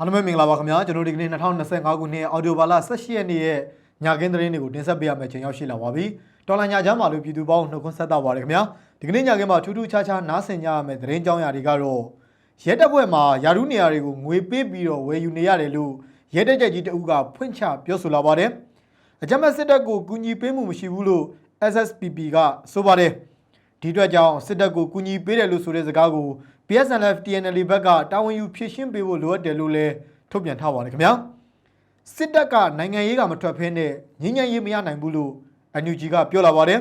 အားလုံးပဲမင်္ဂလာပါခင်ဗျာကျွန်တော်ဒီကနေ့2025ခုနှစ်အော်တိုဘာလ18ရက်နေ့ရဲ့ညခင်းသတင်းတွေကိုတင်ဆက်ပေးရမယ့်ချိန်ရောက်ရှိလာပါပြီတော်လန်ညာချမ်းပါလို့ပြည်သူပေါင်းနှုတ်ခွန်းဆက်တာပါတယ်ခင်ဗျာဒီကနေ့ညခင်းမှာထူးထူးခြားခြားနားဆင်ကြရမယ့်သတင်းကြောင်းရာတွေကတော့ရဲတပ်ဖွဲ့မှာယာရုနေရာတွေကိုငွေပေးပြီးတော့ဝယ်ယူနေရတယ်လို့ရဲတပ်ကြပ်ကြီးတအုပ်ကဖွင့်ချပြောဆိုလာပါတယ်အကြမ်းဖက်စစ်တပ်ကိုကူညီပေးမှုမရှိဘူးလို့ SSPP ကဆိုပါတယ်ဒီအတွက်ကြောင့်စစ်တပ်ကိုကူညီပေးတယ်လို့ဆိုတဲ့စကားကို BSNF TNL ဘက်ကတာဝန်ယူဖြည့်ရှင်းပေးဖို့လိုအပ်တယ်လို့လည်းထုတ်ပြန်ထားပါတယ်ခင်ဗျာစစ်တပ်ကနိုင်ငံရေးကမထွက်ဖင်းနဲ့ငြင်းငြင်းရေးမရနိုင်ဘူးလို့ NUG ကပြောလာပါတယ်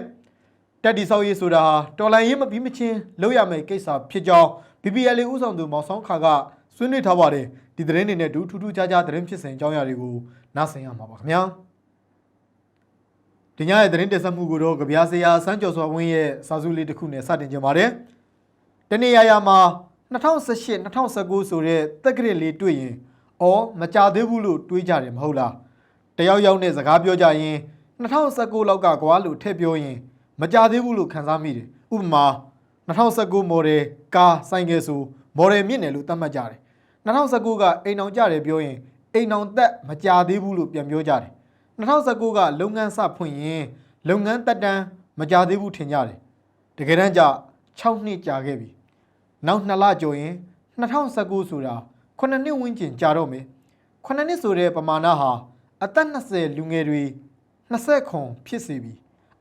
တက်တီဆောက်ရေးဆိုတာဟာတော်လိုင်းရေးမပြီးမချင်းလုပ်ရမယ့်ကိစ္စဖြစ်ကြောင်း BBL ဥဆောင်သူမောင်ဆောင်ခါကဆွေးနွေးထားပါတယ်ဒီသတင်းတွေနဲ့ဒူထူးထူးခြားခြားသတင်းဖြစ်စဉ်အကြောင်းအရာတွေကိုနားဆင်ရမှာပါခင်ဗျာဒီညရဲ့သတင်းတင်ဆက်မှုကိုတော့ကြပြားစရာစမ်းကျော်စွာဝင်းရဲ့စာစုလေးတစ်ခုနဲ့စတင်ကြပါတယ်တနေ့ရရမှာ 2018 2019ဆိုတဲ့တက်ကရစ်လေးတွေ့ရင်အော်မကြသေးဘူးလို့တွေးကြတယ်မဟုတ်လားတယောက်ယောက်နဲ့စကားပြောကြရင်2019လောက်ကကွာလို့ထည့်ပြောရင်မကြသေးဘူးလို့ခံစားမိတယ်ဥပမာ2019 model ကားဆိုင်ကယ်ဆို model မြင့်တယ်လို့သတ်မှတ်ကြတယ်2019ကအိမ်အောင်ကြတယ်ပြောရင်အိမ်အောင်သက်မကြသေးဘူးလို့ပြန်ပြောကြတယ်2019ကလုပ်ငန်းစဖွင့်ရင်လုပ်ငန်းတက်တန်းမကြသေးဘူးထင်ကြတယ်တကယ်တမ်းကျ6နှစ်ကြာခဲ့ပြီ နောက်2လကျော်ရင်2019ဆိုတာ9နှစ်ဝန်းကျင်ကြာတော့မယ်9နှစ်ဆိုတဲ့ပမာဏဟာအသက်20လူငယ်တွေ20ခွန်ဖြစ်စေပြီ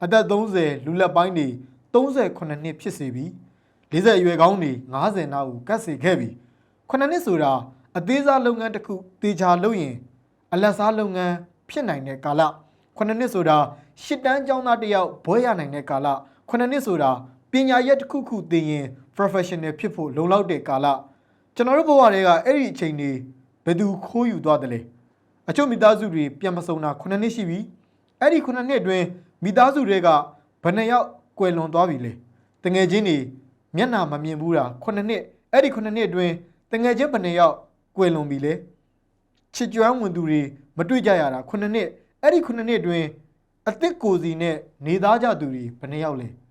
အသက်30လူလက်ပိုင်းတွေ38နှစ်ဖြစ်စေပြီ40အရွယ်ကောင်းတွေ90နာကိုကတ်စေခဲ့ပြီ9နှစ်ဆိုတာအသေးစားလုပ်ငန်းတစ်ခုတေချာလုပ်ရင်အလက်စားလုပ်ငန်းဖြစ်နိုင်တဲ့ကာလ9နှစ်ဆိုတာရှစ်တန်းကျောင်းသားတစ်ယောက်ဘွဲရနိုင်တဲ့ကာလ9နှစ်ဆိုတာ ပညာရက်တစ်ခုခုသင်ရင် professional ဖြစ်ဖို့လုံလောက်တဲ့ကာလကျွန်တော်တို့ဘဝတွေကအဲ့ဒီအချိန်တွေဘယ်သူခိုးယူသွားတယ်လဲအချို့မိသားစုတွေပြန်မစုံတာ9နှစ်ရှိပြီအဲ့ဒီ9နှစ်အတွင်းမိသားစုတွေကဘယ်နှစ်ယောက်ကွယ်လွန်သွားပြီလဲတငယ်ချင်းတွေမျက်နှာမမြင်ဘူးတာ9နှစ်အဲ့ဒီ9နှစ်အတွင်းတငယ်ချင်းဘယ်နှစ်ယောက်ကွယ်လွန်ပြီလဲချစ်ကြွမ်းဝင်သူတွေမတွေ့ကြရတာခုနှစ်နှစ်အဲ့ဒီခုနှစ်နှစ်အတွင်းအသက်ကိုယ်စီနဲ့နေသားကြသူတွေဘယ်နှယောက်လဲထ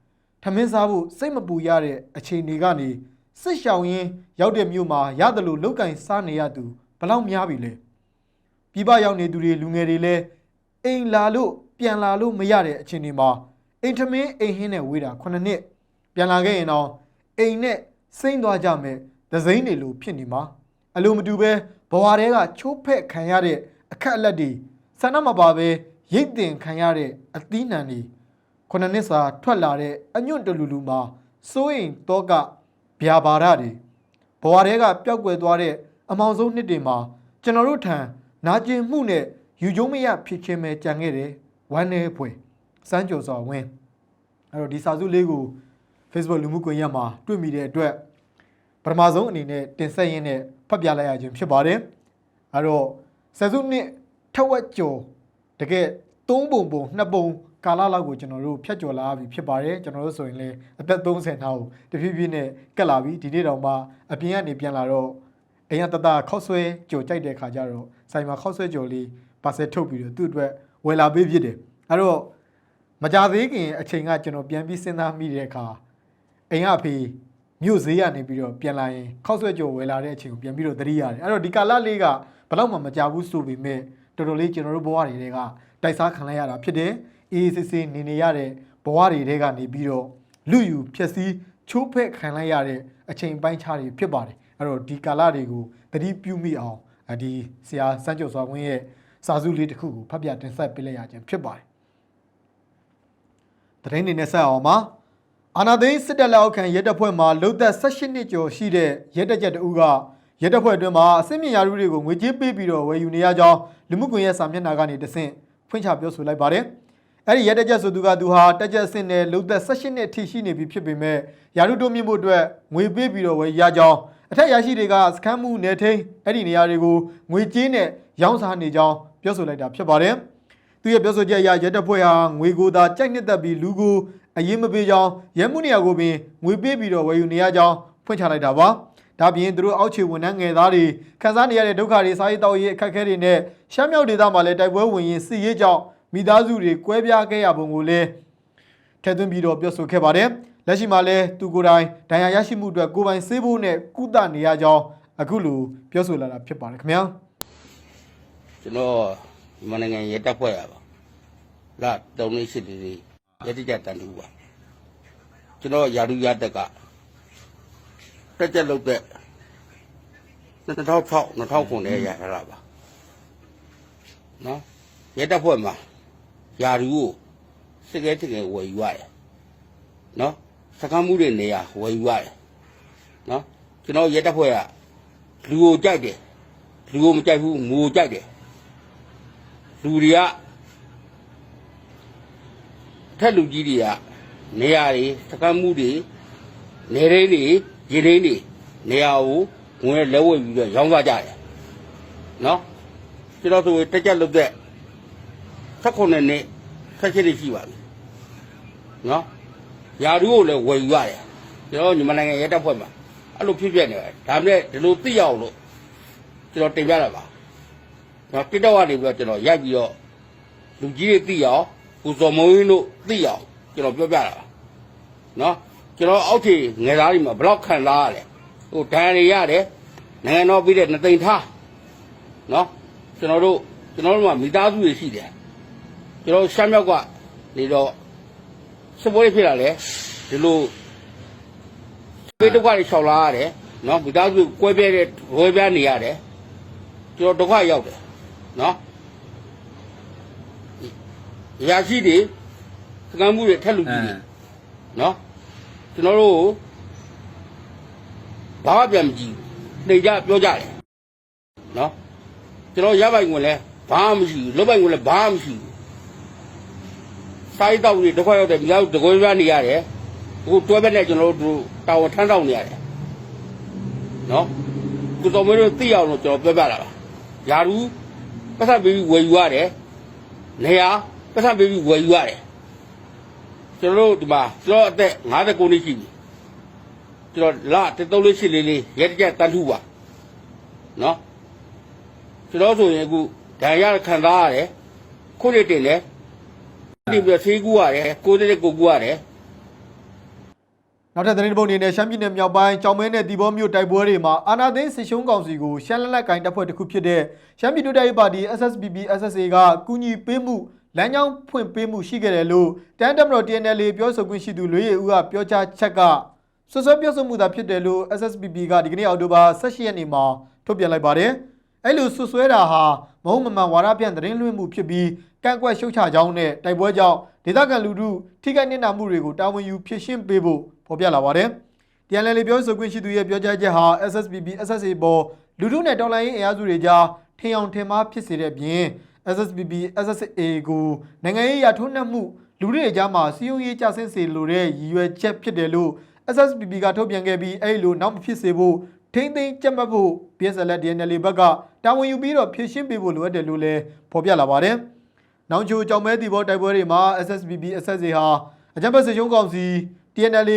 မင်းစားဖို့စိတ်မပူရတဲ့အချိန်တွေကနေစစ်ရှောင်ရင်းရောက်တဲ့မြို့မှာရတယ်လို့လောက်ကင်စားနေရသူဘယ်လောက်များပြီလဲပြပရောက်နေသူတွေလူငယ်တွေလဲအိမ်လာလို့ပြန်လာလို့မရတဲ့အချိန်တွေမှာအိမ်ထမင်းအိမ်ဟင်းနဲ့ဝေးတာခုနှစ်နှစ်ပြန်လာခဲ့ရင်တော့အိမ်နဲ့စိမ့်သွားကြမယ်ဒဇိမ့်တွေလိုဖြစ်နေမှာအလိုမတူပဲဘဝတဲကချိုးဖက်ခံရတဲ့အခက်အလက်တွေဆန္ဒမပါပဲရိတ်တင်ခံရတဲ့အသီးနှံတွေ ခုနှစ်နှစ်စာထွက်လာတဲ့အညွန့်တလူလူမှာစိုးရင်တော့ကဗျာပါဒတွေဘဝတဲကပျောက်ကွယ်သွားတဲ့အမောင်ဆုံးနှစ်တွေမှာကျွန်တော်တို့ထံနာကျင်မှုနဲ့ယူကျုံမရဖြစ်ချင်းပဲကြံခဲ့တယ်ဝမ်းနေဖွယ်စမ်းကြော်စွာဝင်းအဲ့တော့ဒီစာစုလေးကို Facebook လူမှုကွန်ရက်မှာတွေ့မိတဲ့အတွက်ပထမဆုံးအနေနဲ့တင်ဆက်ရင်းနဲ့ဖတ်ပြလိုက်ရခြင်းဖြစ်ပါတယ်။အဲတော့ဆယ်စုနှစ်ထက်ဝက်ကျော်တကယ်သုံးပုံပုံနှစ်ပုံ ကာလလောက်ကိုကျွန်တော်တို့ဖြတ်ကျော်လာပြီဖြစ်ပါတယ်။ကျွန်တော်တို့ဆိုရင်လည်းအသက်30နာကိုတဖြည်းဖြည်းနဲ့ကတ်လာပြီဒီနေ့တောင်မှအပြင်ကနေပြန်လာတော့အိမ်ကတတခောက်ဆွဲကြော်ကြိုက်တဲ့ခါကျတော့ဆိုင်မှာခောက်ဆွဲကြော်လေးပါဆယ်ထုတ်ပြီးတော့သူ့အတွက်ဝယ်လာပေးဖြစ်တယ်။အဲတော့မကြသေးခင်အချိန်ကကျွန်တော်ပြန်ပြီးစဉ်းစားမိတဲ့အခါအိမ်ကအဖေမြို့ဈေးကနေပြီးတော့ပြန်လာရင်ခောက်ဆွဲကြော်ဝယ်လာတဲ့အချိန်ကိုပြန်ပြီးတော့သတိရတယ်အဲ့တော့ဒီကာလလေးကဘယ်တော့မှမကြဘူးဆိုပေမဲ့တော်တော်လေးကျွန်တော်တို့ဘဝတွေတဲကတိုက်စားခံလိုက်ရတာဖြစ်တယ် အေးအေးဆေးဆေးနေနေရတဲ့ဘဝတွေတဲကနေပြီးတော့လူယူဖြက်စီးချိုးဖက်ခံလိုက်ရတဲ့အချိန်ပိုင်းခြားတွေဖြစ်ပါတယ်အဲ့တော့ဒီကာလတွေကိုသတိပြုမိအောင်အဒီဆရာစန်းကျော်စွာဝင်းရဲ့စာစုလေးတစ်ခုကိုဖတ်ပြတင်ဆက်ပေးလိုက်ရခြင်းဖြစ်ပါတယ်သတင်းတွေနဲ့ဆက်အောင်ပါအာနာသိန်းစစ်တပ်လက်အောက်ခံရဲတပ်ဖွဲ့မှာလုံသက်18နှစ်ကျော်ရှိတဲ့ရဲတပ်ချက်တဦးကရဲတပ်ဖွဲ့အတွင်းမှာအစစ်မြင့်ရာထူးတွေကိုငွေကြေးပေးပြီးတော့ဝယ်ယူနေရကြောင်းလူမှုကွန်ရက်စာမျက်နှာကနေတဆင့်ဖွင့်ချပြောဆိုလိုက်ပါတယ်။ အဲ့ဒီရဲတပ်ချက်ဆိုသူကသူဟာတပ်ချက်အဆင့်နဲ့လုံသက်18နှစ်အထိရှိနေပြီဖြစ်ပေမဲ့ရာထူးတိုးမြင့်ဖို့အတွက်ငွေပေးပြီးတော့ဝယ်ရကြောင်းအထက်ရရှိတွေကစခန်းမှုနယ်ထိန်အဲ့ဒီနေရာတွေကိုငွေကြေးနဲ့ရောင်းစားနေကြောင်းပြောဆိုလိုက်တာဖြစ်ပါတယ်။သူရဲ့ပြောဆိုချက်အရရဲတပ်ဖွဲ့ဟာငွေကိုသာကြိုက်နှစ်သက်ပြီးလူကိုအရင်မပေးကြောင်းရဲမှုနေရာကိုပင်ငွေပေးပြီးတော့ဝယ်ယူနေရကြောင်းဖွင့်ချလိုက်တာပါ။ဒါပြင်သူတို့အောက်ခြေဝန်ထမ်းငယ်သားတွေခံစားနေရတဲ့ဒုက္ခတွေစားရေးတောက်ရေးအခက်အခဲတွေနဲ့ရှမ်းမြောက်ဒေသမှာလည်းတိုက်ပွဲဝင်ရင်စစ်ရေးကြောင့် မိသားစုတွေကွဲပြားခဲ့ရပုံကိုလည်းထည့်သွင်းပြီးတော့ပြောဆိုခဲ့ပါတယ်။လက်ရှိမှာလည်းသူကိုယ်တိုင်ဒဏ်ရာရရှိမှုအတွက်ကိုယ်ပိုင်ဆေးဖို့နဲ့ကုသနေရကြောင်းအခုလိုပြောဆိုလာတာဖြစ်ပါတယ်ခင်ဗျာကျွန်တော်မနငယ်ရဲတပ်ဖွဲ့ရပါလာတုံးလေးရှိတယ်လေးရဲတိကျတန်တူပါကျွန်တော်ယာရုရတက်ကတက်ကြက်လုပ်တဲ့2006 2009နဲ့ရထားတာပါနော်ရဲတပ်ဖွဲ့မှာ ယာရုကိုစစ်ကဲစစ်ကဲဝယ်ယူရတယ်နော်စကမ်းမှုတွေနေရဝယ်ယူရတယ်နော်ကျွန်တော်ရဲတပ်ဖွဲ့ကလူကိုကြိုက်တယ်လူကိုမကြိုက်ဘူးငိုကြိုက်တယ်လူတွေကထက်လူကြီးတွေကနေရာတွေစကမ်းမှုတွေနေရင်းတွေရေရင်းတွေနေရာကိုဝင်လက်ဝဲပြီးတော့ရောင်းသွားကြတယ်နော်ကျွန်တော်တို့တက်ကြက်လုပ်တဲ့ 16နှစ်နဲ့16နှစ်ရှိပါပြီနော်ယာရုကိုလည်းဝယ်ယူရတယ်ကျွန်တော်ညီမနိုင်ငံရဲတပ်ဖွဲ့မှာအဲ့လိုဖြစ်ပြနေတယ်ဒါမဲ့ဒီလိုသိရအောင်လို့ကျွန်တော်တင်ပြတာပါကျွန်တော်တစ်တော့ကနေပြီးတော့ကျွန်တော်ရိုက်ပြီးတော့လူကြီးတွေသိအောင်ကိုစော်မုံရင်းတို့သိအောင်ကျွန်တော်ပြောပြတာပါနော်ကျွန်တော်အောက်ထည်ငယ်သားတွေမှာဘလောက်ခံလာရတယ်ဟိုဒဏ်တွေရတယ်နိုင်ငံတော်ပြီးတဲ့နှစ်သိမ့်ထားနော်ကျွန်တော်တို့ကျွန်တော်တို့မှာမိသားစုတွေရှိတယ် ကျွန်တော်ရှမ်းမြောက်ကနေတော့စပွဲဖြစ်လာလေဒီလိုပေတော့ကနေရှောက်လာရတယ်နော်မိသားစုကွဲပြဲတဲ့ဝဲပြားနေရတယ်ကျွန်တော်ဒုက္ခရောက်တယ်နော်ရာရှိတွေစကမ်းမှုတွေထက်လူကြီးတွေနော်ကျွန်တော်တို့ဘာမှပြန်မကြည့်ဘူးနေကြပြောကြတယ်နော်ကျွန်တော်ရပိုင်ဝင်လဲဘာမှမရှိဘူးလုတ်ပိုင်ဝင်လဲဘာမှမရှိဘူး စာရေးတောက်တွေတစ်ခွက်ရောက်တယ်မြောက်တကွေးပြနေရတယ်အခုတွဲဘက်နဲ့ကျွန်တော်တို့တာဝန်ထမ်းတောက်နေရတယ်နော်ကိုတော်မင်းတို့သိအောင်လို့ကျွန်တော်ပြောပြတာပါယာရူပတ်သက်ပြီးဝယ်ယူရတယ်နေရာပတ်သက်ပြီးဝယ်ယူရတယ်ကျွန်တော်တို့ဒီမှာကျွန်တော်အသက်59နှစ်ရှိပြီကျွန်တော်လာ33လေးရှိလေးလေးရဲတကြက်တန်းထူပါနော်ကျွန်တော်ဆိုရင်အခုဒဏ်ရာခံစားရတယ်ခုနှစ်တင် တယ်ဒီပြဆေးကူရတယ်ကိုယ်တည်းကိုကူရတယ်နောက်ထပ်သတင်းတစ်ပုဒ်အနေနဲ့ရှမ်းပြည်နယ်မြောက်ပိုင်းကြောင်မဲနဲ့တီဘောမြို့တိုက်ပွဲတွေမှာအာနာသိန်းစစ်ရှုံးကောင်စီကိုရှမ်းလက်လက်ကင်တပ်ဖွဲ့တစ်ခုဖြစ်တဲ့ရှမ်းပြည်တိုးတက်ရေးပါတီ SSPP SSA ကကူညီပေးမှုလမ်းကြောင်းဖွင့်ပေးမှုရှိခဲ့တယ်လို့တန်တမတော် TNL ပြောဆိုခွင့်ရှိသူလွေရည်ဦးကပြောကြားချက်ကဆွဆွဲပြောဆိုမှုသာဖြစ်တယ်လို့ SSPP ကဒီကနေ့အောက်တိုဘာ18ရက်နေ့မှာထုတ်ပြန်လိုက်ပါတယ်။ အဲ့လိုဆွဆွဲတာဟာမဟုတ်မမှန်ဝါဒပြန်သတင်းလွှင့်မှုဖြစ်ပြီးကန့်ကွက်ရှုတ်ချကြောင်းနဲ့တိုက်ပွဲကြောင့်ဒေသခံလူထုထိခိုက်နစ်နာမှုတွေကိုတာဝန်ယူဖြည့်ရှင်းပေးဖို့ဖော်ပြလာပါတယ်။ TNL ပြောဆိုခွင့်ရှိသူရဲ့ပြောကြားချက်ဟာ SSPP SSA ပေါ်လူထုနဲ့တော်လှန်ရေးအင်အားစုတွေကြားထင်အောင်ထင်မှားဖြစ်စေတဲ့ပြင် SSPP SSA ကိုနိုင်ငံရေးရထိုးနှက်မှုလူတွေကြားမှာစီယုံရေးကြဆင်းစေလိုတဲ့ရည်ရွယ်ချက်ဖြစ်တယ်လို့ SSPP ကထုတ်ပြန်ခဲ့ပြီးအဲ့လိုနောက်မဖြစ်စေဖို့ ထိမ့်သိမ်းကြက်မှတ်ဖို့ PSL DNL ဘက်ကတာဝန်ယူပြီးတော့ဖြည့်ရှင်းပေးဖို့လိုအပ်တယ်လို့လည်းဖော်ပြလာပါတယ်။နောင်ချိုကြောင်မဲတီဘောတိုက်ပွဲတွေမှာ SSPP SSA ဟာအကြံဖက်စစ်ရုံးကောင်စီ TNL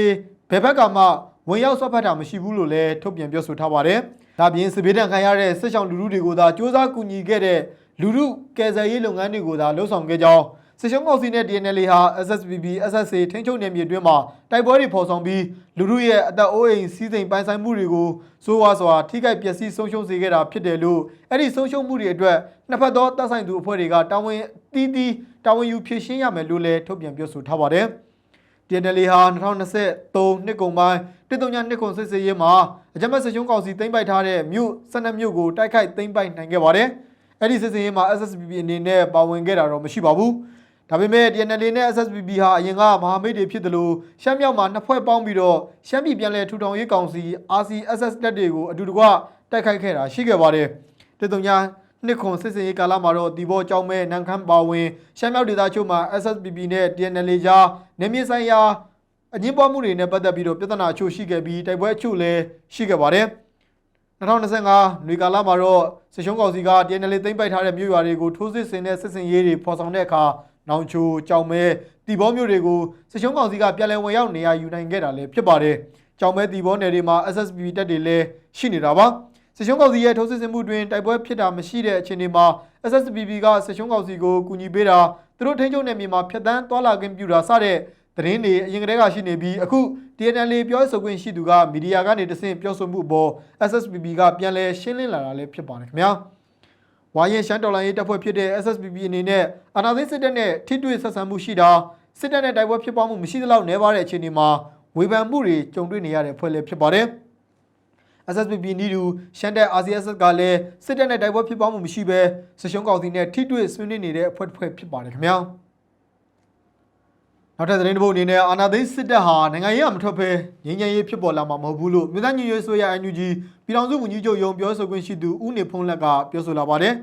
ဘယ်ဘက်ကမှဝင်ရောက်ဆွတ်ဖက်တာမရှိဘူးလို့လည်းထုတ်ပြန်ပြောဆိုထားပါတယ်။ဒါပြင်စစ်ဘေးဒဏ်ခံရတဲ့စစ်ဆောင်လူထုတွေကိုသာစ조사ကူညီခဲ့တဲ့လူထုကယ်ဆယ်ရေးလုပ်ငန်းတွေကိုသာလှုပ်ဆောင်ခဲ့ကြောင်း စစ်ရှုံးကောင်စီနဲ့ DNL ဟာ SSPP SSA ထိန်းချုပ်နယ်မြေအတွင်းမှာတိုက်ပွဲတွေဖော်ဆောင်ပြီးလူထုရဲ့အသက်အိုးအိမ်စီးစိမ်ပိုင်ဆိုင်မှုတွေကိုစိုးဝါစွာထိခိုက်ပျက်စီးဆုံးရှုံးစေခဲ့တာဖြစ်တယ်လို့အဲ့ဒီဆုံးရှုံးမှုတွေအတွက်နှစ်ဖက်သောတပ်ဆိုင်သူအဖွဲ့တွေကတာဝန်တီးတီးတာဝန်ယူဖြည့်ရှင်းရမယ်လို့လည်းထုတ်ပြန်ပြောဆိုထားပါတယ်။ TNL ဟာ2023နှစ်ကုန်ပိုင်းတစ်တုံညာနှစ်ကုန်စစ်စေးရေးမှာအကြမ်းဖက်စစ်ရှုံးကောင်စီသိမ်းပိုက်ထားတဲ့မြို့12မြို့ကိုတိုက်ခိုက်သိမ်းပိုက်နိုင်ခဲ့ပါတယ်။အဲ့ဒီစစ်စေးရေးမှာ SSPP အနေနဲ့ပါဝင်ခဲ့တာတော့မရှိပါဘူး။ ဒါပေမဲ့ TNL နဲ့ SSPP ဟာအရင်ကမဟာမိတ်တွေဖြစ်တယ်လို့ရှမ်းမြောက်မှာနှစ်ဖွဲ့ပေါင်းပြီးတော့ရှမ်းပြည်ပြည်လဲထူထောင်ရေးကောင်စီ RCSS တပ်တွေကိုအတူတကွတိုက်ခိုက်ခဲ့တာရှိခဲ့ပါတယ်။တစ်တုံညာနှစ်ခွန်စစ်စင်ရေးကာလမှာတော့ဒီဘောကြောင်းမဲနန်ခမ်းပါဝင်ရှမ်းမြောက်ဒေသချို့မှာ SSPP နဲ့ TNL ကြားနေမြေဆိုင်ရာအငင်းပွားမှုတွေနဲ့ပတ်သက်ပြီးတော့ပြဿနာအချို့ရှိခဲ့ပြီးတိုက်ပွဲအချို့လည်းရှိခဲ့ပါတယ်။2025နွေကာလမှာတော့စစ်ရှုံးကောင်စီက TNL သိမ်းပိုက်ထားတဲ့မြို့ရွာတွေကိုထိုးစစ်ဆင်တဲ့စစ်စင်ရေးတွေဖော်ဆောင်တဲ့အခါနောင်ချိုကြောင်မဲတီဘောမြို့တွေကိုစစ်ရှုံးကောင်စီကပြန်လည်ဝင်ရောက်နေရာယူနိုင်ခဲ့တာလည်းဖြစ်ပါတယ်။ကြောင်မဲတီဘောနယ်တွေမှာ SSPP တပ်တွေလည်းရှိနေတာပါ။စစ်ရှုံးကောင်စီရဲ့ထိုးစစ်ဆင်မှုတွင်တိုက်ပွဲဖြစ်တာမရှိတဲ့အခြေအနေမှာ SSPP ကစစ်ရှုံးကောင်စီကိုကူညီပေးတာသူတို့ထိန်းချုပ်နယ်မြေမှာဖျက်ဆီးသွာလာခြင်းပြုတာစတဲ့သသတင်းတွေအရင်ကတည်းကရှိနေပြီးအခု TNL ပြောဆိုခွင့်ရှိသူကမီဒီယာကနေတဆင့်ပြောဆိုမှုအပေါ် SSPP ကပြန်လည်ရှင်းလင်းလာတာလည်းဖြစ်ပါတယ်ခင်ဗျာ ဝါရင်ရှမ်းတော်လိုင်းရေးတပ်ဖွဲ့ဖြစ်တဲ့ SSPP အနေနဲ့အာဏာသိမ်းစစ်တပ်နဲ့ထိတွေ့ဆက်ဆံမှုရှိတာစစ်တပ်နဲ့တိုက်ပွဲဖြစ်ပွားမှုမရှိသလောက်နှဲပါတဲ့အခြေအနေမှာဝေဖန်မှုတွေကြုံတွေ့နေရတဲ့ဖွဲ့လည်းဖြစ်ပါတယ် SSPP နီးတူရှမ်းတက် RCSS ကလည်းစစ်တပ်နဲ့တိုက်ပွဲဖြစ်ပွားမှုမရှိဘဲစရှုံးကောင်စီနဲ့ထိတွေ့ဆွေးနွေးနေတဲ့အဖွဲ့တစ်ဖွဲ့ဖြစ်ပါတယ်ခင်ဗျာ နောက်ထပ်သတင်းတစ်ပုဒ်အနေနဲ့အာနာသိန်းစစ်တပ်ဟာနိုင်ငံရေးအမထွက်ဘဲငြိမ်းချမ်းရေးဖြစ်ပေါ်လာမှာမဟုတ်ဘူးလို့မြို့သားညီညွတ်ရေးဆိုရ NUG ပြည်ထောင်စုဝန်ကြီးချုပ်ယုံပြောဆိုခွင့်ရှိသူဦးနေဖုံးလက်ကပြောဆိုလာပါတယ်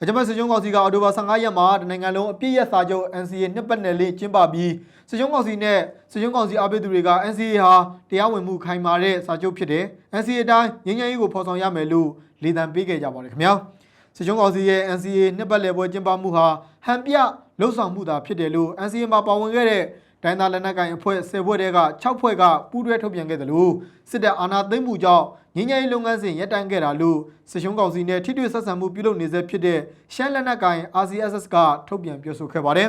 အကြမ်းဖက်စစ်ရှုံးကောင်စီကအော်တိုဘာ15ရက်မှာတနိုင်ငံလုံးအပြည့်ရစာချုပ် NCA နှစ်ပတ်နယ်လေးကျင်းပပြီးစစ်ရှုံးကောင်စီနဲ့စစ်ရှုံးကောင်စီအားပေးသူတွေက NCA ဟာတရားဝင်မှုခိုင်မာတဲ့စာချုပ်ဖြစ်တယ် NCA အတိုင်းငြိမ်းချမ်းရေးကိုဖော်ဆောင်ရမယ်လို့လေသံပေးခဲ့ကြပါတယ်ခင်ဗျာ စစ်ရှုံးကောင်စီရဲ့ NCA နှစ်ပတ်လည်ပွဲကျင်းပမှုဟာဟန်ပြလှုပ်ဆောင်မှုသာဖြစ်တယ်လို့ NCA မှာပါဝင်ခဲ့တဲ့ဒိုင်းသားလက်နက်ကိုင်အဖွဲ့10ဖွဲ့တဲက6ဖွဲ့ကပူးတွဲထုတ်ပြန်ခဲ့တယ်လို့စစ်တပ်အာဏာသိမ်းမှုကြောင့်ငင်းငယ်ရေးလုပ်ငန်းစဉ်ရပ်တန့်ခဲ့တာလို့စစ်ရှုံးကောင်စီနဲ့ထိတွေ့ဆက်ဆံမှုပြုလုပ်နေဆဲဖြစ်တဲ့ရှမ်းလက်နက်ကိုင် RCSS ကထုတ်ပြန်ပြောဆိုခဲ့ပါတယ်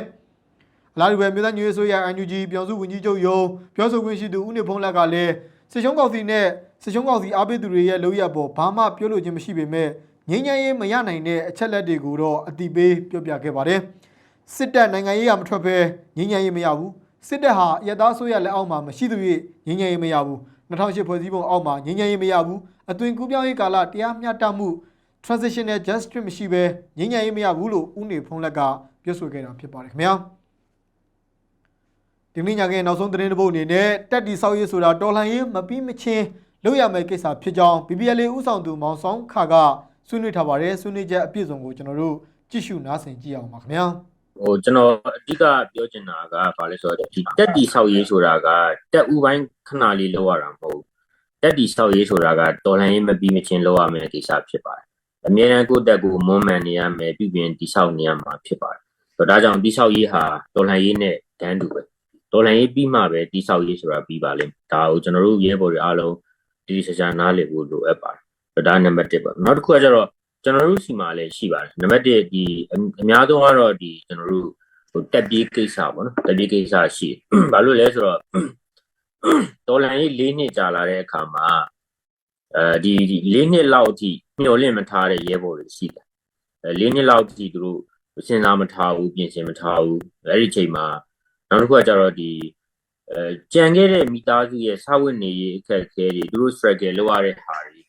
။အလားတူပဲမြို့သားညွေဆိုရ NUG ပြောင်စုဝန်ကြီးချုပ်ယုံပြောဆိုခွင့်ရှိသူဦးနေဖုံးလက်ကလည်းစစ်ရှုံးကောင်စီနဲ့စစ်ရှုံးကောင်စီအားပေးသူတွေရဲ့လုပ်ရပေါ်ဘာမှပြောလို့ခြင်းမရှိပေမဲ့ ငင်းငယ်ရေးမရနိုင်တဲ့အချက်လက်တွေကိုတော့အတိပေးပြောပြခဲ့ပါတယ်။စစ်တပ်နိုင်ငံရေးကမထွက်ဘဲငင်းငယ်ရေးမရဘူး။စစ်တပ်ဟာအရသားဆိုရလက်အောက်မှာမရှိသူ၍ငြိမ်းချမ်းရေးမရဘူး2008ဖွဲ့စည်းပုံအောက်မှာငြိမ်းချမ်းရေးမရဘူးအသွင်ကူးပြောင်းရေးကာလတရားမျှတမှု transitional justice မရှိဘဲငြိမ်းချမ်းရေးမရဘူးလို့ဦးနေဖုံးလက်ကပြောဆိုခဲ့တာဖြစ်ပါတယ်ခင်ဗျာဒီနေ့ညကနောက်ဆုံးသတင်းတစ်ပုဒ်အနေနဲ့တက်တီဆောက်ရေးဆိုတာတော်လှန်ရေးမပြီးမချင်းလုပ်ရမယ့်ကိစ္စဖြစ်ကြောင်း BBL ဥဆောင်သူမောင်ဆောင်ခါက ဆွေးနွေးထားပါတယ်ဆွေးနွေးချက်အပြည့်စုံကိုကျွန်တော်တို့ကြည့်ရှုနားဆင်ကြည့်အောင်ပါခင်ဗျာဟိုကျွန်တော်အဓိကပြောချင်တာကဘာလဲဆိုတော့ဒီတက်တီဆောက်ရေးဆိုတာကတက်ဥပိုင်းခဏလေးလောက်ရတာမဟုတ်တက်တီဆောက်ရေးဆိုတာကတော်လှန်ရေးမပြီးမချင်းလောက်ရမယ့်ကိစ္စဖြစ်ပါတယ်အမြဲတမ်းကိုယ့်တက်ကိုမွမ်းမံနေရမယ်ပြုပြင်တိဆောက်နေရမှာဖြစ်ပါတယ်ဆိုတော့ဒါကြောင့်တိဆောက်ရေးဟာတော်လှန်ရေးနဲ့တန်းတူပဲတော်လှန်ရေးပြီးမှပဲတိဆောက်ရေးဆိုတာပြီးပါလိမ့်ဒါကိုကျွန်တော်တို့ရဲဘော်တွေအားလုံးတိတိကျကျနားလည်ဖို့လိုအပ်ပါတယ် ဒါနံပါတ်1ပါနောက်တစ်ခုကကျတော့ကျွန်တော်တို့စီမှာလည်းရှိပါတယ်နံပါတ်1ဒီအများဆုံးကတော့ဒီကျွန်တော်တို့ဟိုတက်ပြေးကိစ္စပေါ့နော်တက်ပြေးကိစ္စရှိဘာလို့လဲဆိုတော့တော်လန်ရေး၄နှစ်ကြာလာတဲ့အခါမှာအဲဒီ၄နှစ်လောက်အထိမျှော်လင့်မထားတဲ့ရဲဘော်တွေရှိတယ်အဲ၄နှစ်လောက်အထိသူတို့စဉ်းစားမထားဘူးပြင်ဆင်မထားဘူးအဲ့ဒီချိန်မှာနောက်တစ်ခုကကျတော့ဒီအဲကြံခဲ့တဲ့မိသားစုရဲ့စာဝတ်နေရေးအခက်အခဲတွေသူတို့ struggle လုပ်ရတဲ့ဟာတွေ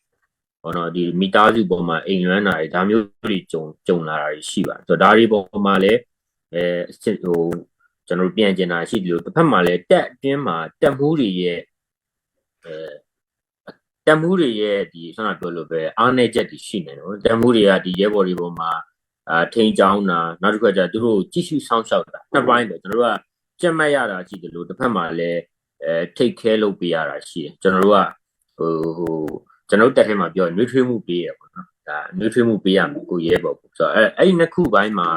ဟောနော်ဒီမိသားစုပေါ်မှာအိမ်လွမ်းတာတွေဒါမျိုးတွေကြုံကြုံလာတာတွေရှိပါတယ်ဆိုတော့ဒါတွေပေါ်မှာလည်းအဲဟိုကျွန်တော်ပြန်ကျင်တာရှိတယ်လို့တစ်ဖက်မှာလည်းတက်အတွင်းမှာတက်မှုတွေရဲ့အဲတက်မှုတွေရဲ့ဒီဆန္ဒပြောလို့ပဲအားနေချက်တွေရှိနေတယ်တက်မှုတွေကဒီရဲဘော်တွေပေါ်မှာအာထိန်ချောင်းတာနောက်တစ်ခါကျသူတို့ကြည့်ရှုစောင့်ရှောက်တာနှစ်ပိုင်းပဲကျွန်တော်တို့ကကြက်မှတ်ရတာရှိတယ်လို့တစ်ဖက်မှာလည်းအဲထိတ်ခဲလုပ်ပေးရတာရှိတယ်ကျွန်တော်တို့ကဟိုဟို ကျွန်တော်တက်ထဲမှာပြောနှွေးထွေးမှုပေးရပေါ့နော်ဒါနှွေးထွေးမှုပေးရမှာကိုရဲဘော်ပေါ့ဆိုတော့အဲအဲ့ဒီနှစ်ခုပိုင်းမှာ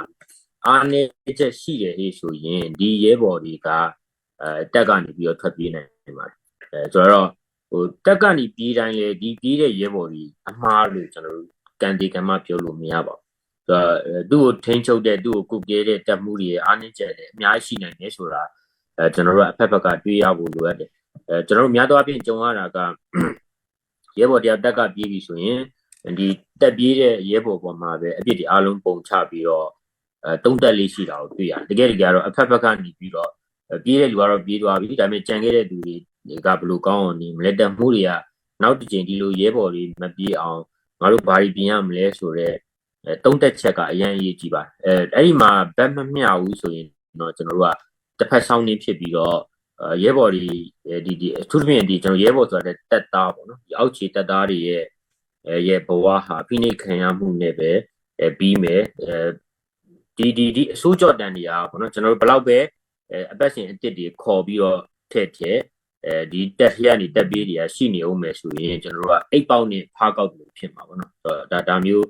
အားနေချက်ရှိတယ်ဟေ့ဆိုရင်ဒီရဲဘော်တွေကအဲတက်ကနေပြီးတော့ထွက်ပြေးနိုင်ပါတယ်အဲဆိုတော့ဟိုတက်ကနေပြေးတိုင်းလေဒီပြေးတဲ့ရဲဘော်တွေအမှားလို့ကျွန်တော်တို့ကန်ဒီကမပြောလို့မရပါဘူးဆိုတော့သူ့ကိုထိန်းချုပ်တဲ့သူ့ကိုကုတ်ကဲတဲ့တက်မှုတွေအားနေချက်တယ်အများကြီးရှိနိုင်တယ်ဆိုတာအဲကျွန်တော်တို့အဖက်ဖက်ကတွေးရဖို့လိုအပ်တယ်အဲကျွန်တော်တို့များသောအားဖြင့်ကြုံရတာက ရဲဘော်တရားတက်ကပြေးပြီဆိုရင်ဒီတက်ပြေးတဲ့ရဲဘော်ပေါ်မှာပဲအပြစ်တွေအားလုံးပုံချပြီးတော့အဲတုံးတက်လေးရှိတာကိုတွေ့ရတယ်တကယ်တကယ်တော့အဖက်ဖက်ကနေပြီးတော့ပြေးတဲ့လူကတော့ပြေးသွားပြီဒါပေမဲ့ကြံခဲ့တဲ့လူတွေကဘယ်လိုကောင်းအောင်နေမလဲတက်မှုတွေကနောက်တစ်ချိန်ဒီလိုရဲဘော်တွေမပြေးအောင်ငါတို့ဘာတွေပြင်ရမလဲဆိုတော့အဲတုံးတက်ချက်ကအရင်အရေးကြီးပါတယ်အဲအဲ့ဒီမှာဘက်မမျှဘူးဆိုရင်တော့ကျွန်တော်တို့ကတစ်ဖက်ဆောင်းနေဖြစ်ပြီးတော့ ရဲဘော်တွေဒီဒီအထူးသဖြင့်ဒီကျွန်တော်ရဲဘော်ဆိုတဲ့တက်သားပေါ့နော်ဒီအောက်ခြေတက်သားတွေရဲ့အဲရဲ့ဘဝဟာဖိနှိပ်ခံရမှုနဲ့ပဲအဲပြီးမယ်အဲဒီဒီဒီအစိုးကြော့တန်တွေကပေါ့နော်ကျွန်တော်တို့ဘယ်လောက်ပဲအဲအပတ်စဉ်အစ်စ်တွေခေါ်ပြီးတော့ထည့်ထည့်အဲဒီတက်ရနေတက်ပြေးတွေကရှိနေအောင်မယ်ဆိုရင်ကျွန်တော်တို့ကအိတ်ပေါက်နဲ့ဖားကောက်လို့ဖြစ်မှာပေါ့နော်ဒါဒါမျိုး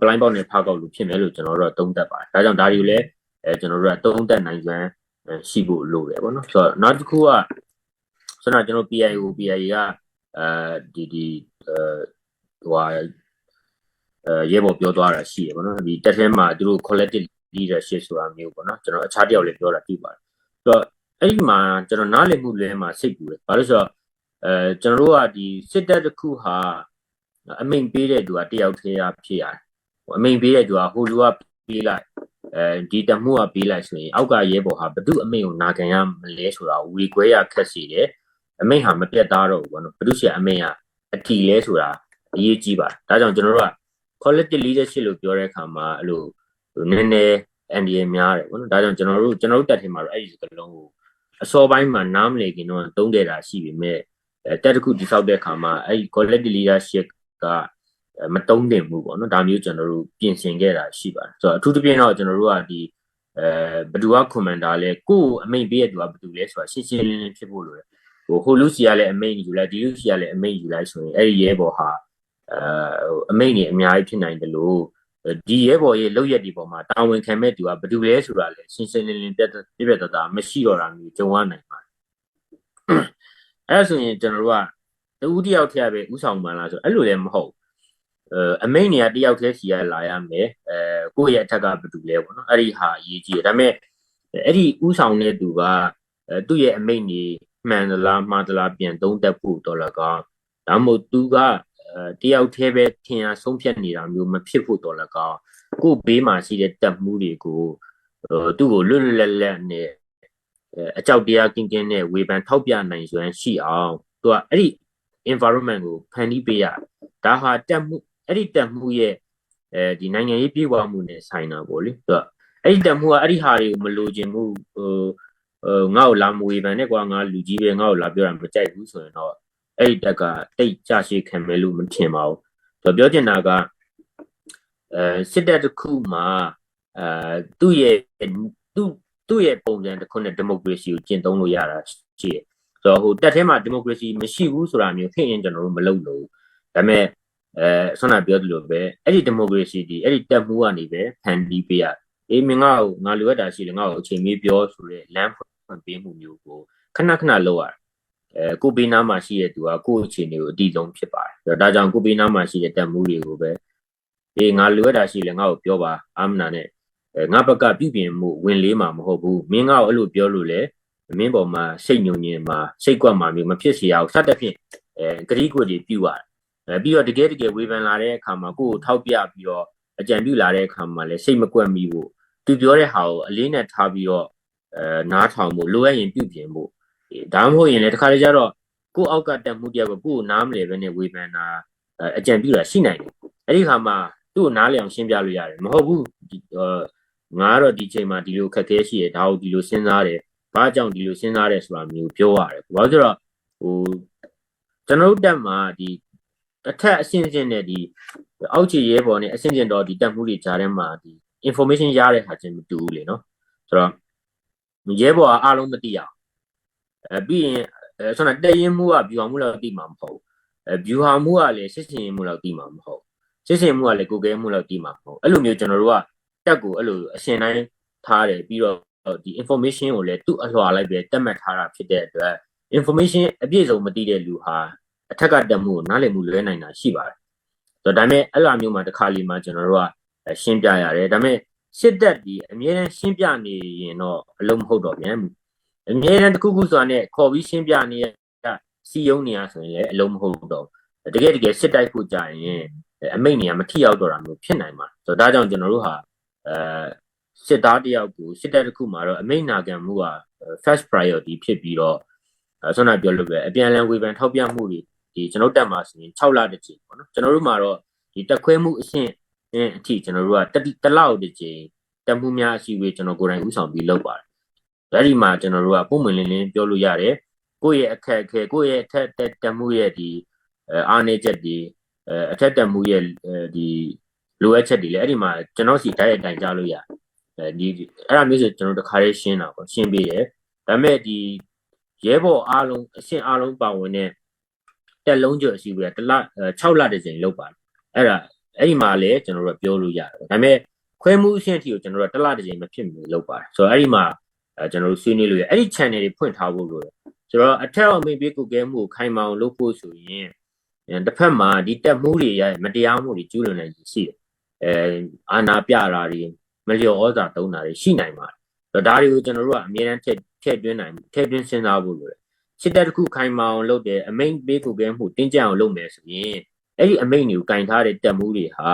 ပလိုင်းပေါက်နဲ့ဖားကောက်လို့ဖြစ်မယ်လို့ကျွန်တော်တို့ကသုံးသပ်ပါတယ်ဒါကြောင့်ဒါတွေကိုလည်းအဲကျွန်တော်တို့ကသုံးသပ်နိုင်စွမ်း ရှိဖို့လိုတယ်ပေါ့နော်ဆိုတော့နောက်တစ်ခုကဆိုတော့ကျွန်တော် PIO PIA ကအဲဒီဒီအဲဟိုဟာအဲရေပေါ်ပြောသွားတာရှိတယ်ပေါ့နော်ဒီတက်ထဲမှာသူတို့ collective leadership ဆိုတာမျိုးပေါ့နော်ကျွန်တော်အခြားတယောက်လည်းပြောတာတွေ့ပါတယ်ဆိုတော့အဲ့ဒီမှာကျွန်တော်နားလည်မှုလဲမှာစိတ်ပူတယ်ဘာလို့ဆိုတော့အဲကျွန်တော်တို့ကဒီစစ်တပ်တစ်ခုဟာအမိန်ပေးတဲ့သူကတယောက်တည်းရဖြစ်ရတယ်ဟိုအမိန်ပေးတဲ့သူကဟိုလူက ပေးလိုက်အဲဒီတမှုကပေးလိုက်ဆိုရင်အောက်ကရဲဘော်ဟာဘု து အမိန်ကိုနာခံရမလဲဆိုတာဝီကွဲရခက်စီတယ်အမိန်ဟာမပြတ်သားတော့ဘူးပေါ့နော်ဘု து ရှိအမိန်ကအထီလဲဆိုတာအရေးကြီးပါတယ်ဒါကြောင့်ကျွန်တော်တို့က collective leadership လို့ပြောတဲ့အခါမှာအဲ့လိုနည်းနည်း NDA များတယ်ပေါ့နော်ဒါကြောင့်ကျွန်တော်တို့ကျွန်တော်တို့တက်ထင်မှာတော့အဲ့ဒီစကလုံးကိုအစောပိုင်းမှာနားမလည်ခင်တော့သုံးခဲ့တာရှိပေမဲ့အဲတက်တစ်ခုတိဆောက်တဲ့အခါမှာအဲ့ဒီ collective leadership က မတုံးတင်ဘူးပေါ့နော်ဒါမျိုးကျွန်တော်တို့ပြင်ဆင်ခဲ့တာရှိပါတယ်ဆိုတော့အထူးသဖြင့်တော့ကျွန်တော်တို့ကဒီအဲဘဒူကကွန်မန်ဒါလဲကိုယ်အမိန်ပေးရတူကဘဒူလဲဆိုတာရှင်းရှင်းလင်းလင်းဖြစ်ဖို့လိုတယ်ဟိုဟိုလူစီကလည်းအမိန်ယူလိုက်ဒီလူစီကလည်းအမိန်ယူလိုက်ဆိုရင်အဲ့ဒီရဲဘော်ဟာအဲအမိန်ကြီးအများကြီးဖြစ်နိုင်တယ်လို့ဒီရဲဘော်ရဲ့လောက်ရက်ဒီပေါ်မှာတာဝန်ခံမဲ့သူကဘယ်သူလဲဆိုတာလဲရှင်းရှင်းလင်းလင်းပြတ်ပြတ်တသားမရှိတော့တာမျိုးကြုံရနိုင်ပါတယ်အဲဒါဆိုရင်ကျွန်တော်တို့ကတူတယောက်ထည့်ပဲဥဆောင်မှန်းလားဆိုအဲ့လိုလည်းမဟုတ် အဲအမိန်နေရာတယောက်တည်းစီရလာရမယ်အဲကိုယ့်ရဲ့အထက်ကဘယ်သူလဲပေါ့နော်အဲ့ဒီဟာအရေးကြီးတယ်ဒါပေမဲ့အဲ့ဒီဥဆောင်တဲ့သူကအဲသူ့ရဲ့အမိန်ကြီးမှန်သလားမှားသလားပြန်သုံးသပ်ဖို့တော်လကောဒါမှမဟုတ်သူကအဲတယောက်တည်းပဲထင်ရဆုံးဖြတ်နေတာမျိုးမဖြစ်ဖို့တော်လကောကို့ဘေးမှာရှိတဲ့တက်မှုတွေကိုဟိုသူ့ကိုလွတ်လွတ်လပ်လပ်နဲ့အကြောက်တရားကင်းကင်းနဲ့ဝေဖန်ထောက်ပြနိုင်စွမ်းရှိအောင်သူကအဲ့ဒီ environment ကိုဖန်တီးပေးရဒါဟာတက်မှု အဲ့ဒီတက်မှုရဲ့အဲဒီနိုင်ငံရေးပြေဝမှုနဲ့ဆိုင်တာပေါ့လေသူကအဲ့ဒီတက်မှုကအဲ့ဒီဟာတွေကိုမလိုချင်ဘူးဟိုဟိုငါ့ကိုလာမဝေဖန်နဲ့ကွာငါလူကြီးပဲငါ့ကိုလာပြောတာမကြိုက်ဘူးဆိုရင်တော့အဲ့ဒီတက်ကတိတ်ကြရှိခံမယ်လို့မထင်ပါဘူးသူပြောချင်တာကအဲစစ်တပ်တစ်ခုမှာအဲသူ့ရဲ့သူ့သူ့ရဲ့ပုံစံတစ်ခုနဲ့ဒီမိုကရေစီကိုကျင့်သုံးလို့ရတာရှိတယ်ဆိုတော့ဟိုတက်ထဲမှာဒီမိုကရေစီမရှိဘူးဆိုတာမျိုးဖြစ်ရင်ကျွန်တော်တို့မလုပ်လို့ဒါပေမဲ့ အဲဆွမ်းနာပြောသလိုပဲအဲ့ဒီဒီမိုကရေစီဒီအဲ့ဒီတက်မှုကနေပဲဖန်တီးပေးရအေးမင်းငါ့ကိုငါလိုရတာရှိတယ်ငါ့ကိုအချိန်မေးပြောဆိုတဲ့လမ်းဖွင့်ပေးမှုမျိုးကိုခဏခဏလုပ်ရအဲကိုပေးနားမှာရှိတဲ့သူကကိုယ့်အခြေအနေကိုအတိဆုံးဖြစ်ပါတယ်ဒါကြောင့်ကိုပေးနားမှာရှိတဲ့တက်မှုတွေကိုပဲအေးငါလိုရတာရှိတယ်ငါ့ကိုပြောပါအာမနာနဲ့အဲငါဘက်ကပြုပြင်မှုဝင်လေးမှာမဟုတ်ဘူးမင်းငါ့ကိုအဲ့လိုပြောလို့လေမင်းပေါ်မှာစိတ်ညုံညင်မှာစိတ်ကွက်မှာမျိုးမဖြစ်စေရအောင်စတဲ့ဖြင့်အဲဂရိကွက်တွေပြုရတယ် အဲပြီးတော့တကယ်တကယ်ဝေဖန်လာတဲ့အခါမှာကိုယ့်ကိုထောက်ပြပြီးတော့အကြံပြုလာတဲ့အခါမှာလည်းစိတ်မကွက်မိဘူးသူပြောတဲ့ဟာကိုအလေးနဲ့ထားပြီးတော့အဲနားထောင်ဖို့လိုအပ်ရင်ပြုပြင်ဖို့ဒါမှမဟုတ်ရင်လည်းတခါတလေကျတော့ကိုယ့်အောက်ကတက်မှုတယောက်ကကိုယ့်ကိုနားမလည်ပဲနဲ့ဝေဖန်တာအကြံပြုတာရှိနိုင်တယ်အဲ့ဒီခါမှာသူ့ကိုနားလည်အောင်ရှင်းပြလို့ရတယ်မဟုတ်ဘူးငါကတော့ဒီချိန်မှာဒီလိုခက်ခဲရှိရဒါကိုဒီလိုစဉ်းစားတယ်ဘာကြောင့်ဒီလိုစဉ်းစားတယ်ဆိုတာမျိုးပြောရတယ်ဘာလို့ဆိုတော့ဟိုကျွန်တော်တို့တက်မှာဒီ အထက်အဆင့်ဆင့်နဲ့ဒီအောက်ခြေရဲဘော်နဲ့အဆင့်ဆင့်တော့ဒီတက်မှုတွေကြားထဲမှာဒီ information ရတဲ့ဟာချင်းမတူဘူးလေနော်ဆိုတော့ရဲဘော်ကအားလုံးမသိအောင်အဲပြီးရင်အဲဆိုတော့တည်ရင်မှုက view မှုလောက်သိမှာမဟုတ်အဲ view မှုကလည်းစစ်စင်မှုလောက်သိမှာမဟုတ်စစ်စင်မှုကလည်းကိုယ်ကဲမှုလောက်သိမှာမဟုတ်အဲ့လိုမျိုးကျွန်တော်တို့ကတက်ကိုအဲ့လိုအရှင်တိုင်းထားတယ်ပြီးတော့ဒီ information ကိုလည်းသူ့အလွှာလိုက်ပဲတက်မှတ်ထားတာဖြစ်တဲ့အတွက် information အပြည့်စုံမသိတဲ့လူဟာ အထက်ကတက်မှုကိုနားလည်မှုလွဲနိုင်တာရှိပါတယ်ဆိုတော့ဒါပေမဲ့အဲ့လိုမျိုးမှာတစ်ခါလီမှာကျွန်တော်တို့ကရှင်းပြရတယ်ဒါပေမဲ့စစ်တပ်ဒီအမြဲတမ်းရှင်းပြနေရင်တော့အလုံးမဟုတ်တော့ပြန်အမြဲတမ်းတစ်ခုခုဆိုတာနဲ့ခေါ်ပြီးရှင်းပြနေတာစီယုံနေရဆိုရင်လည်းအလုံးမဟုတ်တော့တကယ်တကယ်စစ်တိုက်ဖို့ကြာရင်အမိတ်နေရမထိရောက်တော့တာမျိုးဖြစ်နိုင်မှာဆိုတော့ဒါကြောင့်ကျွန်တော်တို့ဟာအဲစစ်သားတယောက်ကိုစစ်တပ်တစ်ခုမှာတော့အမိတ်နာခံမှုက first priority ဖြစ်ပြီးတော့ဆွမ်းနာပြောလို့ပဲအပြန်အလှန်ဝေဖန်ထောက်ပြမှုတွေ ဒီကျွန်တော်တက်မှာဆိုရင်6လတစ်ချိန်ပေါ့နော်ကျွန်တော်တို့မှာတော့ဒီတက်ခွဲမှုအဆင့်အထိကျွန်တော်တို့ကတလောက်တစ်ချိန်တက်မှုများအစီအဝေးကျွန်တော်ကိုယ်တိုင်ဥဆောင်ပြီးလုပ်ပါတယ်အဲ့ဒီမှာကျွန်တော်တို့ကပုံမှန်လင်းလင်းပြောလို့ရတယ်ကိုယ့်ရဲ့အခက်အခဲကိုယ့်ရဲ့အထက်တက်မှုရဲ့ဒီအားနည်းချက်တွေအထက်တက်မှုရဲ့ဒီလိုအပ်ချက်တွေလည်းအဲ့ဒီမှာကျွန်တော်စီတိုက်ရိုက်တိုင်ကြားလို့ရတယ်အဲဒီအဲ့ဒါမျိုးဆိုကျွန်တော်တခါလေးရှင်းတာပေါ့ရှင်းပေးတယ်ဒါပေမဲ့ဒီရဲဘော်အားလုံးအဆင့်အားလုံးပါဝင်တဲ့ တက်လုံးကျော်အစီအစဉ်တလ6လတစ်ချိန်လောက်ပါတယ်အဲ့ဒါအဲ့ဒီမှာလည်းကျွန်တော်တို့ပြောလို့ရတယ်ဒါပေမဲ့ခွဲမှုအဆင့်အထိကိုကျွန်တော်တို့တလတစ်ချိန်မဖြစ်မီလောက်ပါတယ်ဆိုတော့အဲ့ဒီမှာအဲကျွန်တော်တို့ဆွေးနွေးလို့ရအဲ့ဒီ channel တွေဖွင့်ထားဖို့လိုတယ်ဆိုတော့အထက်အောင်မင်းပေးကိုကဲမှုကိုခိုင်မာအောင်လုပ်ဖို့ဆိုရင်တစ်ဖက်မှာဒီတက်မှုတွေရဲ့မတရားမှုတွေကျူးလွန်နေရှိတယ်အဲအာနာပြတာတွေမလျော်ဩဇာသုံးတာတွေရှိနိုင်ပါတယ်။ဒါတွေကိုကျွန်တော်တို့ကအမြဲတမ်းထည့်ထည့်သွင်းနိုင်ထည့်သွင်းစဉ်းစားဖို့လိုတယ် စစ်တပ်တစ်ခုခိုင်မာအောင်လုပ်တယ်အမိန်ပေးကိုကဲမှုတင်းကြပ်အောင်လုပ်မယ်ဆိုရင်အဲ့ဒီအမိန်တွေကိုကင်ထားတဲ့တက်မှုတွေဟာ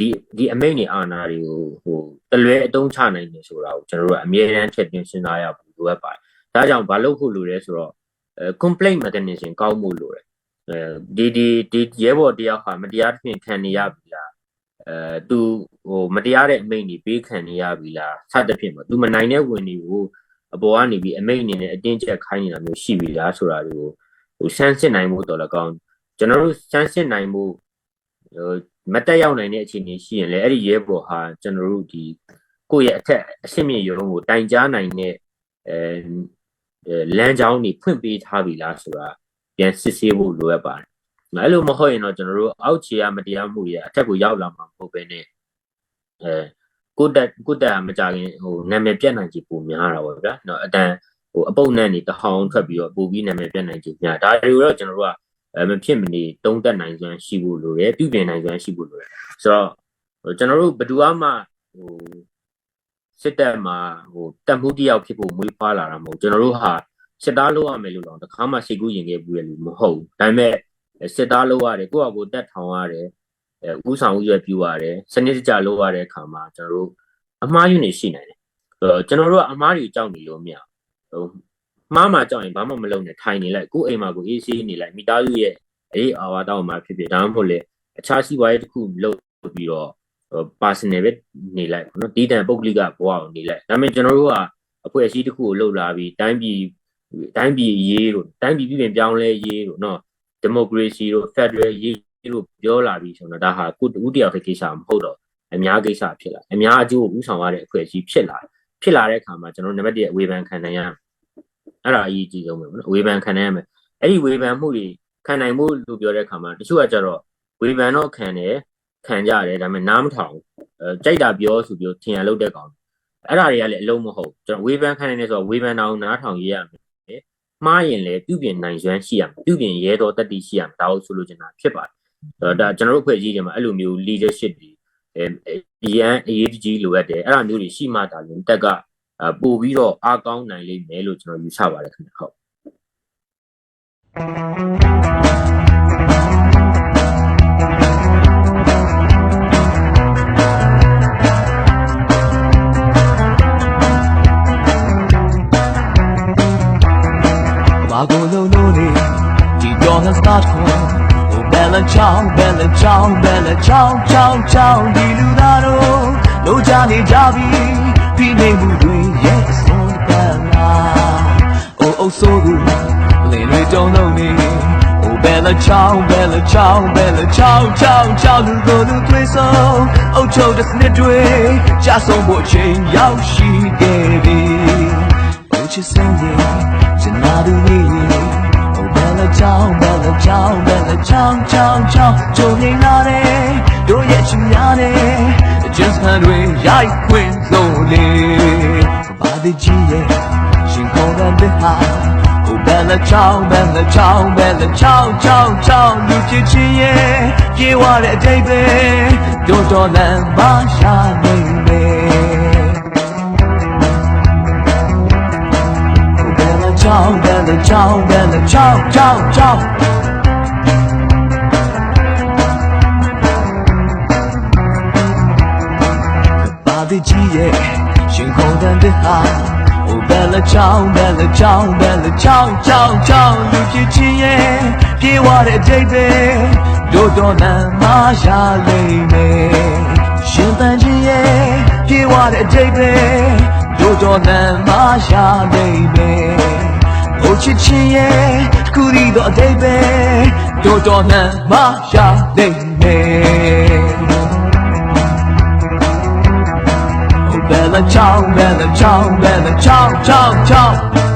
ဒီဒီအမိန်တွေအာဏာတွေကိုဟိုတလွဲအတုံးချနိုင်တယ်ဆိုတာကိုကျွန်တော်တို့ကအမြဲတမ်းထည့်သွင်းစဉ်းစားရဖို့လိုအပ်ပါတယ်ဒါကြောင့်ဘာလုပ်ဖို့လိုလဲဆိုတော့ complaint mechanism ကောင်းမှုလိုတယ်အဲဒီဒီဒီရဲဘော်တယောက်ဟာမတရားသဖြင့်ခံနေရပြီလားအဲသူဟိုမတရားတဲ့အမိန့်တွေပေးခံနေရပြီလားစသဖြင့်ပေါ့သူမနိုင်တဲ့ဝင်တွေကို အပေါ်ကနေပြီးအမိန့်အနေနဲ့အတင်းကျပ်ခိုင်းနေတာမျိုးရှိပြီလားဆိုတာတွေကိုဟိုဆန်းစစ်နိုင်မှုတော်လည်းကောင်းကျွန်တော်တို့ဆန်းစစ်နိုင်မှုဟိုမတက်ရောက်နိုင်တဲ့အခြေအနေရှိရင်လည်းအဲ့ဒီရဲဘော်ဟာကျွန်တော်တို့ဒီကိုယ့်ရဲ့အထက်အရှင်းမြင့်ရုံးကိုတိုင်ကြားနိုင်တဲ့အဲလမ်းကြောင်းတွေဖွင့်ပေးထားပြီလားဆိုတာပြန်စစ်ဆေးဖို့လိုအပ်ပါတယ်။အဲ့လိုမဟုတ်ရင်တော့ကျွန်တော်တို့အောက်ခြေကမတရားမှုတွေအထက်ကိုရောက်လာမှာမဟုတ်ဘဲနဲ့အဲ ကိုတက်ကိုတက်မကြခင်ဟိုနာမည်ပြတ်နိုင်ချေပုံများတာပေါ့ဗျာ။နော်အတန်ဟိုအပုတ်နဲ့နေတဟောင်းထွက်ပြီးတော့ပို့ပြီးနာမည်ပြတ်နိုင်ချေများဒါတွေကိုတော့ကျွန်တော်တို့ကအဲမဖြစ်မနေတုံးတက်နိုင်စွမ်းရှိဖို့လိုတယ်ပြုပြင်နိုင်စွမ်းရှိဖို့လိုတယ်ဆိုတော့ဟိုကျွန်တော်တို့ဘယ်သူမှဟိုစစ်တပ်မှာဟိုတက်မှုတယောက်ဖြစ်ဖို့မွေးဖွားလာတာမဟုတ်ကျွန်တော်တို့ဟာစစ်သားလုပ်ရမယ်လို့တော့တခါမှစိတ်ကူးရင်ခဲ့ဘူးရလို့မဟုတ်ဘူးဒါပေမဲ့စစ်သားလုပ်ရတယ်ကိုယ့်အကိုတက်ထောင်ရတယ် အဲဥဆောင်ဥရွယ်ပြူရတယ်စနစ်တကျလုပ်ရတဲ့အခါမှာကျွန်တော်တို့အမှားယွင်းနေရှိနိုင်တယ်အဲကျွန်တော်တို့ကအမှားတွေကြောက်နေလို့မရဟိုမှားမှကြောက်ရင်ဘာမှမလုပ်နဲ့ထိုင်နေလိုက်ကိုယ့်အိမ်မှာကိုအေးဆေးနေလိုက်မိသားစုရဲ့အေးအာဝါတောင်းမှာဖြစ်ဖြစ်ဒါမှမဟုတ်လေအခြားစီးပွားရေးတစ်ခုလုပ်ပြီးတော့ personal ပဲနေလိုက်ပေါ့နော်ဒီတန်ပုဂ္ဂလိကဘဝကိုနေလိုက်ဒါပေမဲ့ကျွန်တော်တို့ကအဖွဲ့အစည်းတစ်ခုကိုလှုပ်လာပြီးတိုင်းပြည်တိုင်းပြည်ရေးတို့တိုင်းပြည်ပြည်ပြင်ပြောင်းလဲရေးတို့နော်ဒီမိုကရေစီတို့ federal ရေး တို့ပြောလာပြီးဆိုတော့ဒါဟာကိုတူတယောက်တဲ့ကိစ္စမဟုတ်တော့အများကိစ္စဖြစ်လာအများအကျိုးကိုဥဆောင်ရတဲ့အဖွဲ့အစည်းဖြစ်လာဖြစ်လာတဲ့အခါမှာကျွန်တော်နံပါတ်1အဝေဖန်ခံနိုင်ရအဲ့ဒါအရေးကြီးဆုံးပဲပေါ့နော်အဝေဖန်ခံနိုင်ရမယ်အဲ့ဒီဝေဖန်မှုတွေခံနိုင်မှုလို့ပြောတဲ့အခါမှာတချို့ကကြတော့ဝေဖန်တော့ခံတယ်ခံကြတယ်ဒါပေမဲ့နားမထောင်အဲကြိုက်တာပြောဆိုပြီးထင်ရလို့တဲ့ကောင်အဲ့ဒါတွေကလည်းအလုံးမဟုတ်ကျွန်တော်ဝေဖန်ခံနေတယ်ဆိုတော့ဝေဖန်အောင်နားထောင်ရေးရမယ်မှားရင်လည်းပြုပြင်နိုင်စွမ်းရှိရမယ်ပြုပြင်ရဲတော်တတ်တည်ရှိရမယ်ဒါကိုဆိုလိုချင်တာဖြစ်ပါတယ် ဒါကျွန်တော်တို့ဖွဲ့စည်းတယ်မှာအဲ့လိုမျိုး leadership တွေအဲရန်အရေးကြီးလိုအပ်တယ်အဲ့ဒါမျိုးတွေရှိမှသာလျှင်တက်ကပို့ပြီးတော့အားကောင်းနိုင်လိမ့်မယ်လို့ကျွန်တော်ယူဆပါတယ်ခင်ဗျဟုတ် င်းဘယ်လာချောင်းချောင်းချောင်းဒီလူသားတို့လို့ကြနေကြပြီပြီးနေမှုတွေရဲ့အစွန်းတန်လာအိုးအိုးဆိုးသူလင်းတွေတုံးလုံးနေဟိုဘယ်လာချောင်းဘယ်လာချောင်းဘယ်လာချောင်းချောင်းချောင်းလူတို့လူတွေဆုံးအုတ်ချုပ်တဲ့စနစ်တွေကြဆုံးဖို့အချိန်ရောက်ရှိခဲ့ပြီ Oh, you sing it, you not do လချောင်းဘယ်လချောင်းဘယ်လချောင်းချောင်းချောင်းကျုံနေလာတယ်တို့ရဲ့ချင်ရတယ် just ခံတွေရိုက်ခွင်းလို့လေဘာဒီကြီးရဲ့ရှင်ခေါ်တဲ့ဟာကိုဘယ်လချောင်းဘယ်လချောင်းဘယ်လချောင်းချောင်းချောင်းလူချစ်ချင်းရဲ့ပြေဝတဲ့အတိတ်ပဲတို့တော်လန်ပါရှာနေ Bà 了照的了照照照 riêng cô đơn 的了照的了照的了照照 cháu, 耶，给我的 cháu, bà là cháu, 耶，给我的 cháu, 南玛夏妹妹 ချစ်ချင်းရဲ့တစ်ခုတည်းသောအတိတ်ပဲတို့တော်လမ်းမရလိမ့်မယ် Oh, bella ciao, bella ciao, bella ciao, ciao, ciao.